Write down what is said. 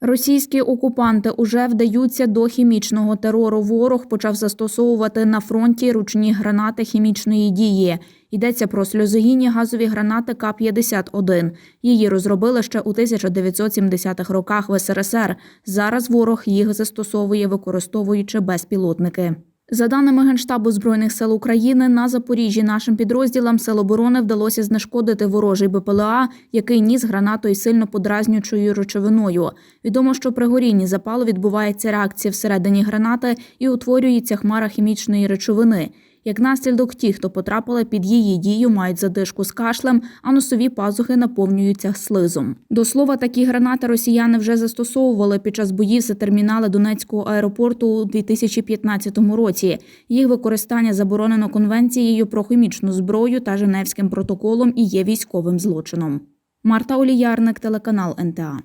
Російські окупанти уже вдаються до хімічного терору. Ворог почав застосовувати на фронті ручні гранати хімічної дії. Йдеться про сльозогінні газові гранати К-51. Її розробили ще у 1970-х роках в СРСР. Зараз ворог їх застосовує, використовуючи безпілотники. За даними Генштабу Збройних сил України, на Запоріжжі нашим підрозділам Сил оборони вдалося знешкодити ворожий БПЛА, який ніс гранатою сильно подразнюючою речовиною. Відомо, що при горінні запалу відбувається реакція всередині гранати і утворюється хмара хімічної речовини. Як наслідок, ті, хто потрапили під її дію, мають задишку з кашлем, а носові пазухи наповнюються слизом. До слова, такі гранати росіяни вже застосовували під час боїв за термінали Донецького аеропорту у 2015 році. Їх використання заборонено конвенцією про хімічну зброю та Женевським протоколом і є військовим злочином. Марта Оліярник, телеканал НТА.